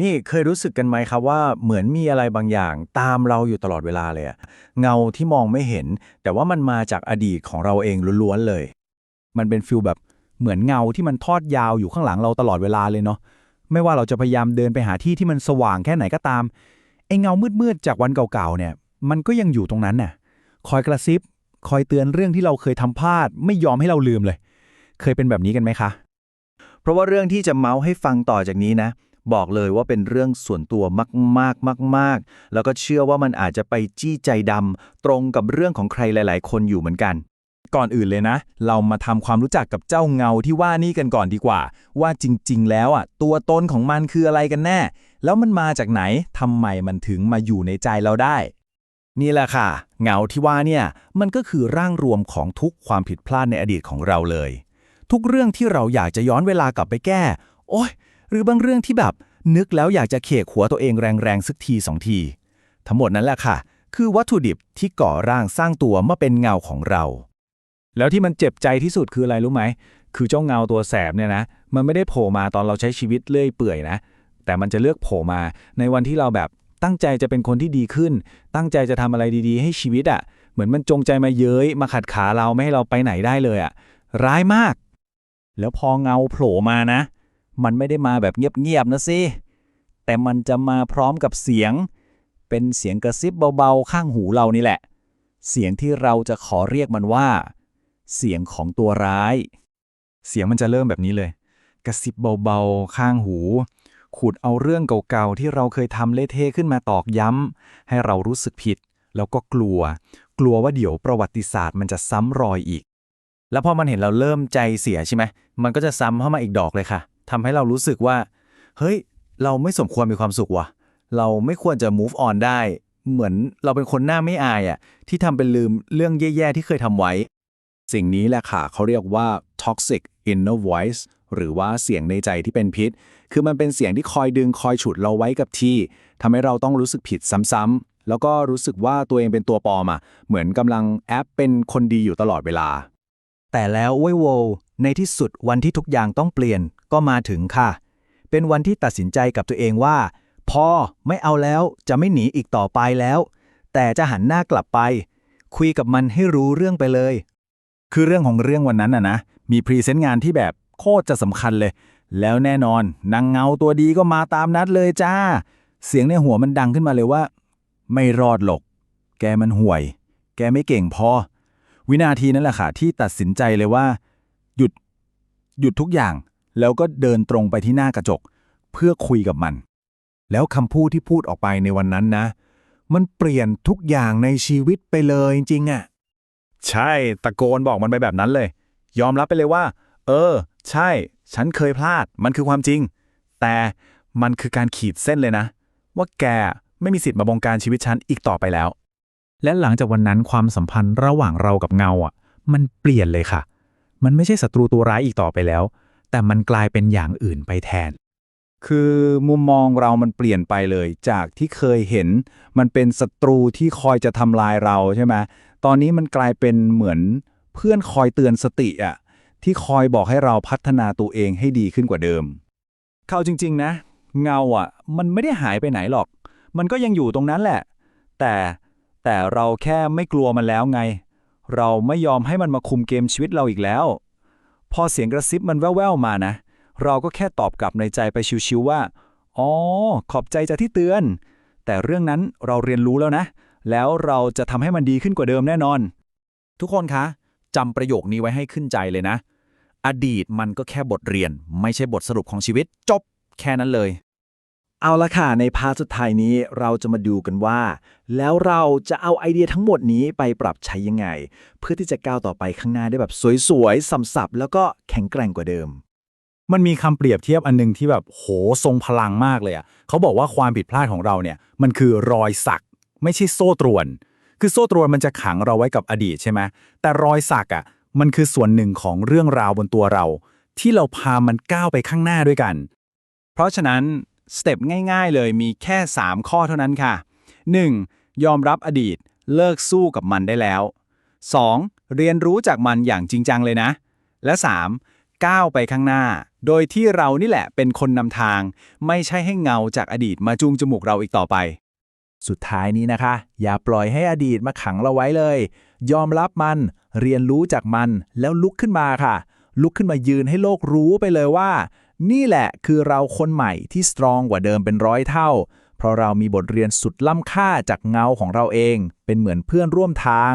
นี่เคยรู้สึกกันไหมครับว่าเหมือนมีอะไรบางอย่างตามเราอยู่ตลอดเวลาเลยอะเงาที่มองไม่เห็น แต่ว่ามันมาจากอดีตของเราเองล้วนๆเลย มันเป็นฟิลแบบเหมือนเงาที่มันทอดยาวอยู่ข้างหลังเราตลอดเวลาเลยเนาะไม่ว่าเราจะพยายามเดินไปหาที่ที่มันสว่างแค่ไหนก็ตามไอ้เงามืดๆจากวันเก่าๆเนี่ย มันก็ยังอยู่ตรงนั้นน่ะคอยกระซิบ คอยเตือนเรื่องที่เราเคยทำพลาด ไม่ยอมให้เราลืมเลย เคยเป็นแบบนี้กันไหมคะ เพราะว่าเรื่องที่จะเมาส์ให้ฟังต่อจากนี้นะ บอกเลยว่าเป็นเรื่องส่วนตัวมากๆมากๆ แล้วก็เชื่อว่ามันอาจจะไปจี้ใจดำตรงกับเรื่องของใครหลาย ๆ คนอยู่เหมือนกัน ก่อนอื่นเลยนะ เรามาทำความรู้จักกับเจ้าเงาที่ว่านี่กันก่อนดีกว่า ว่าจริง ๆ แล้วอะตัวตนของมันคืออะไรกันแน่ แล้วมันมาจากไหนทำไมมันถึงมาอยู่ในใจเราได้นี่แหละค่ะ เงาที่ว่าเนี่ย มันก็คือร่างรวมของทุกความผิดพลาดในอดีตของเราเลย ทุกเรื่องที่เราอยากจะย้อนเวลากลับไปแก้ โอ้ย หรือบางเรื่องที่แบบนึกแล้วอยากจะเขกหัวตัวเองแรงๆสักทีสองที ทั้งหมดนั้นแหละค่ะ คือวัตถุดิบที่ก่อร่างสร้างตัวมาเป็นเงาของเรา แล้วที่มันเจ็บใจที่สุดคืออะไรรู้ไหม คือเจ้าเงาตัวแสบเนี่ยนะ มันไม่ได้โผล่มาตอนเราใช้ชีวิตเลื่อยเปื่อยนะ แต่มันจะเลือกโผล่มาในวันที่เราแบบตั้งใจจะเป็นคนที่ดีขึ้น ตั้งใจจะทำอะไรดีๆ ให้ชีวิตอะ่ะ เหมือนมันจงใจมาเย้ย มาขัดขาเราไม่ให้เราไปไหนได้เลยอะ่ะ ร้ายมาก แล้วพอเงาโผล่มานะ มันไม่ได้มาแบบเงียบๆนะสิ แต่มันจะมาพร้อมกับเสียง เป็นเสียงกระซิบเบาๆ ข้างหูเรานี่แหละ เสียงที่เราจะขอเรียกมันว่า เสียงของตัวร้าย เสียงมันจะเริ่มแบบนี้เลย กระซิบเบาๆ ข้างหู ขูดเอาเรื่องเก่าๆ ที่เราเคยทำเละเทะขึ้นมาตอกย้ำ ให้เรารู้สึกผิด แล้วก็กลัว กลัวว่าเดี๋ยวประวัติศาสตร์มันจะซ้ำรอยอีก แล้วพอมันเห็นเราเริ่มใจเสียใช่ไหม มันก็จะซ้ำเข้ามาอีกดอกเลยค่ะ ทำให้เรารู้สึกว่า เฮ้ย เราไม่สมควรมีความสุขวะเราไม่ควรจะ move on ได้ เหมือนเราเป็นคนหน้าไม่อายอะที่ทำเป็นลืมเรื่องแย่ๆที่เคยทำไว้ สิ่งนี้แหละค่ะเขาเรียกว่า toxic inner voice หรือว่าเสียงในใจที่เป็นพิษ คือมันเป็นเสียงที่คอยดึงคอยฉุดเราไว้กับที่ทำให้เราต้องรู้สึกผิดซ้ำๆแล้วก็รู้สึกว่าตัวเองเป็นตัวปลอมอะเหมือนกำลังแอปเป็นคนดีอยู่ตลอดเวลา แต่แล้วเว้ยโวในที่สุดวันที่ทุกอย่างต้องเปลี่ยนก็มาถึงค่ะ เป็นวันที่ตัดสินใจกับตัวเองว่า พอไม่เอาแล้วจะไม่หนีอีกต่อไปแล้ว แต่จะหันหน้ากลับไป คุยกับมันให้รู้เรื่องไปเลย คือเรื่องของเรื่องวันนั้นนะนะ มีพรีเซนต์งานที่แบบโคตรจะสำคัญเลย แล้วแน่นอนนางเงาตัวดีก็มาตามนัดเลยจ้า เสียงในหัวมันดังขึ้นมาเลยว่า ไม่รอดหรอก แกมันห่วย แกไม่เก่งพอ วินาทีนั้นแหละค่ะที่ตัดสินใจเลยว่า หยุดหยุดทุกอย่าง แล้วก็เดินตรงไปที่หน้ากระจก เพื่อคุยกับมัน แล้วคำพูดที่พูดออกไปในวันนั้นนะ มันเปลี่ยนทุกอย่างในชีวิตไปเลยจริงๆอะใช่ตะโกนบอกมันไปแบบนั้นเลย ยอมรับไปเลยว่า เออ ใช่ ฉันเคยพลาด มันคือความจริง แต่มันคือการขีดเส้นเลยนะ ว่าแกไม่มีสิทธิ์มาบงการชีวิตฉันอีกต่อไปแล้ว และหลังจากวันนั้นความสัมพันธ์ระหว่างเรากับเงาอะ มันเปลี่ยนเลยค่ะ มันไม่ใช่ศัตรูตัวร้ายอีกต่อไปแล้ว แต่มันกลายเป็นอย่างอื่นไปแทน คือมุมมองเรามันเปลี่ยนไปเลย จากที่เคยเห็น มันเป็นศัตรูที่คอยจะทำลายเราใช่ไหมตอนนี้มันกลายเป็นเหมือนเพื่อนคอยเตือนสติอะที่คอยบอกให้เราพัฒนาตัวเองให้ดีขึ้นกว่าเดิม เข้าจริง ๆ นะ เงาอะ มันไม่ได้หายไปไหนหรอก มันก็ยังอยู่ตรงนั้นแหละ แต่ แต่เราแค่ไม่กลัวมันแล้วไง เราไม่ยอมให้มันมาคุมเกมชีวิตเราอีกแล้ว พอเสียงกระซิบมันแว่วๆมานะ เราก็แค่ตอบกลับในใจไปชิวๆว่า อ๋อ ขอบใจจากที่เตือน แต่เรื่องนั้นเราเรียนรู้แล้วนะ แล้วเราจะทำให้มันดีขึ้นกว่าเดิมแน่นอน ทุกคนคะจำประโยคนี้ไว้ให้ขึ้นใจเลยนะ อดีตมันก็แค่บทเรียน ไม่ใช่บทสรุปของชีวิต จบแค่นั้นเลย เอาละค่ะ ในพาร์ทสุดท้ายนี้เราจะมาดูกันว่า แล้วเราจะเอาไอเดียทั้งหมดนี้ไปปรับใช้ยังไง เพื่อที่จะก้าวต่อไปข้างหน้าได้แบบสวยๆสัมสับแล้วก็แข็งแกร่งกว่าเดิม มันมีคำเปรียบเทียบอันหนึงที่แบบโหทรงพลังมากเลยอะเขาบอกว่าความผิดพลาดของเราเนี่ย มันคือรอยสัก ไม่ใช่โซ่ตรวน คือโซ่ตรวนมันจะขังเราไว้กับอดีตใช่ไหมแต่รอยสักอะมันคือส่วนหนึ่งของเรื่องราวบนตัวเรา ที่เราพามันก้าวไปข้างหน้าด้วยกัน เพราะฉะนั้น สเต็ปง่ายๆเลยมีแค่ 3 ข้อเท่านั้นค่ะ 1. ยอมรับอดีต เลิกสู้กับมันได้แล้ว 2. เรียนรู้จากมันอย่างจริงจังเลยนะ และ 3. ก้าวไปข้างหน้า โดยที่เรานี่แหละเป็นคนนำทาง ไม่ใช่ให้เงาจากอดีตมาจูงจมูกเราอีกต่อไป สุดท้ายนี้นะคะ อย่าปล่อยให้อดีตมาขังเราไว้เลย ยอมรับมัน เรียนรู้จากมันแล้วลุกขึ้นมาค่ะ ลุกขึ้นมายืนให้โลกรู้ไปเลยว่า นี่แหละคือเราคนใหม่ที่สตรองกว่าเดิมเป็นร้อยเท่า เพราะเรามีบทเรียนสุดล้ำค่าจากเงาของเราเอง เป็นเหมือนเพื่อนร่วมทาง